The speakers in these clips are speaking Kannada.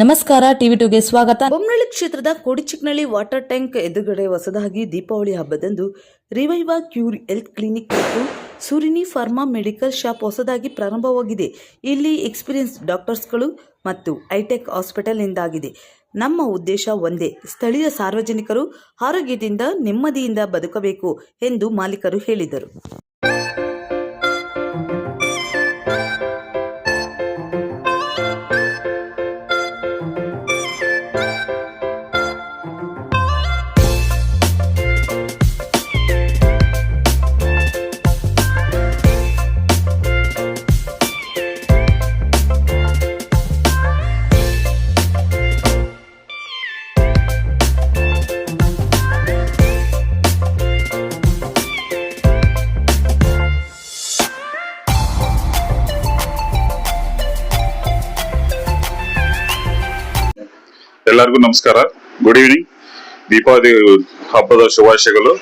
ನಮಸ್ಕಾರ, ಟಿವಿ ಟುಗೆ ಸ್ವಾಗತ. ಬೊಮ್ಮನಳ್ಳಿ ಕ್ಷೇತ್ರದ ಕೋಡಿಚಿಕ್ನಳ್ಳಿ ವಾಟರ್ ಟ್ಯಾಂಕ್ ಎದುರುಗಡೆ ಹೊಸದಾಗಿ ದೀಪಾವಳಿ ಹಬ್ಬದಂದು ರಿವೈವಾ ಕ್ಯೂರ್ ಹೆಲ್ತ್ ಕ್ಲಿನಿಕ್ ಮತ್ತು ಸೂರಿನಿ ಫಾರ್ಮಾ ಮೆಡಿಕಲ್ ಶಾಪ್ ಹೊಸದಾಗಿ ಪ್ರಾರಂಭವಾಗಿದೆ. ಇಲ್ಲಿ ಎಕ್ಸ್ಪೀರಿಯನ್ಸ್ ಡಾಕ್ಟರ್ಸ್ಗಳು ಮತ್ತು ಹೈಟೆಕ್ ಹಾಸ್ಪಿಟಲ್ ಎಂದಾಗಿದೆ ನಮ್ಮ ಉದ್ದೇಶ ಒಂದೇ, ಸ್ಥಳೀಯ ಸಾರ್ವಜನಿಕರು ಆರೋಗ್ಯದಿಂದ ನೆಮ್ಮದಿಯಿಂದ ಬದುಕಬೇಕು ಎಂದು ಮಾಲೀಕರು ಹೇಳಿದರು. ಎಲ್ಲರಿಗೂ ನಮಸ್ಕಾರ. ಗುಡ್ ಈವ್ನಿಂಗ್ ದೀಪಾವಳಿ ಹಬ್ಬದ ಶುಭಾಶಯಗಳು.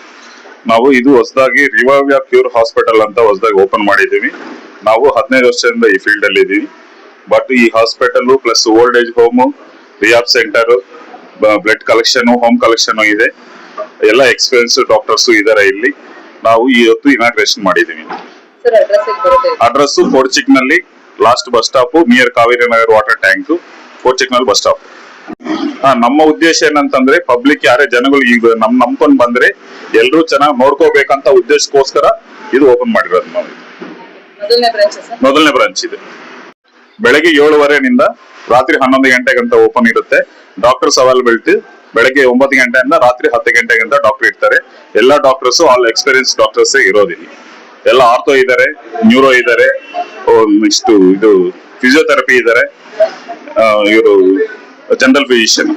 ನಾವು ಇದು ಹೊಸದಾಗಿ ರಿವಾವ್ಯ ಪ್ಯೂರ್ ಹಾಸ್ಪಿಟಲ್ ಅಂತ ಹೊಸದಾಗಿ ಓಪನ್ ಮಾಡಿದ್ದೀವಿ. ನಾವು ಹದಿನೈದು ವರ್ಷದಿಂದ ಈ ಫೀಲ್ಡ್ ಅಲ್ಲಿ ಇದ್ದೀವಿ. ಬಟ್ ಈ hospital plus old age home rehab centre blood collection home collection ಇದೆ. ಎಲ್ಲ ಎಕ್ಸ್ಪೀರಿಯನ್ಸ್ ಡಾಕ್ಟರ್ಸ್ ಇದಾರೆ ಇಲ್ಲಿ. ನಾವು ಇವತ್ತು ಇನಾಗ್ರೇಷನ್ ಮಾಡಿದ್ದೀವಿ. Address ಕೋಡ್ಚಿಕ್ನಲ್ಲಿ last bus stop near Kaveri Nagar water tank ಕೋಡ್ಚಿಕ್ನಲ್ಲಿ bus stop ನಮ್ಮ ಉದ್ದೇಶ ಏನಂತಂದ್ರೆ ಪಬ್ಲಿಕ್ ಯಾರೇ ಜನಗಳು ಈಗ ನಮ್ ನಂಬ್ಕೊಂಡ್ ಬಂದ್ರೆ ಎಲ್ರು ಚೆನ್ನಾಗಿ ನೋಡ್ಕೋಬೇಕಂತ ಉದ್ದೇಶಕ್ಕೋಸ್ಕರ ಇದು ಓಪನ್ ಮಾಡಿರೋದು ನಾವು. ಮೊದಲನೇ ಬ್ರಾಂಚ್ ಇದೆ. ಬೆಳಗ್ಗೆ ಏಳುವರೆನಿಂದ ರಾತ್ರಿ ಹನ್ನೊಂದು ಗಂಟೆಗಂತ ಓಪನ್ ಇರುತ್ತೆ. ಡಾಕ್ಟರ್ಸ್ ಅವೈಲಬಿಲಿಟಿ ಬೆಳಗ್ಗೆ ಒಂಬತ್ತು ಗಂಟೆಯಿಂದ ರಾತ್ರಿ ಹತ್ತು ಗಂಟೆಗಿಂತ ಡಾಕ್ಟರ್ ಇರ್ತಾರೆ. ಎಲ್ಲಾ ಡಾಕ್ಟರ್ಸ್ ಆಲ್ ಎಕ್ಸ್ಪೀರಿಯನ್ಸ್ ಡಾಕ್ಟರ್ಸ್ ಇರೋದಿಲ್ಲ ಎಲ್ಲ ಆರ್ಥೋ ಇದ್ದಾರೆ ನ್ಯೂರೋ ಇದ್ದಾರೆ ನೆಕ್ಸ್ಟ್ ಇದು ಫಿಸಿಯೋಥೆರಪಿ ಇದ್ದಾರೆ ಇವರು జనరల్ ఫిజిషియన్.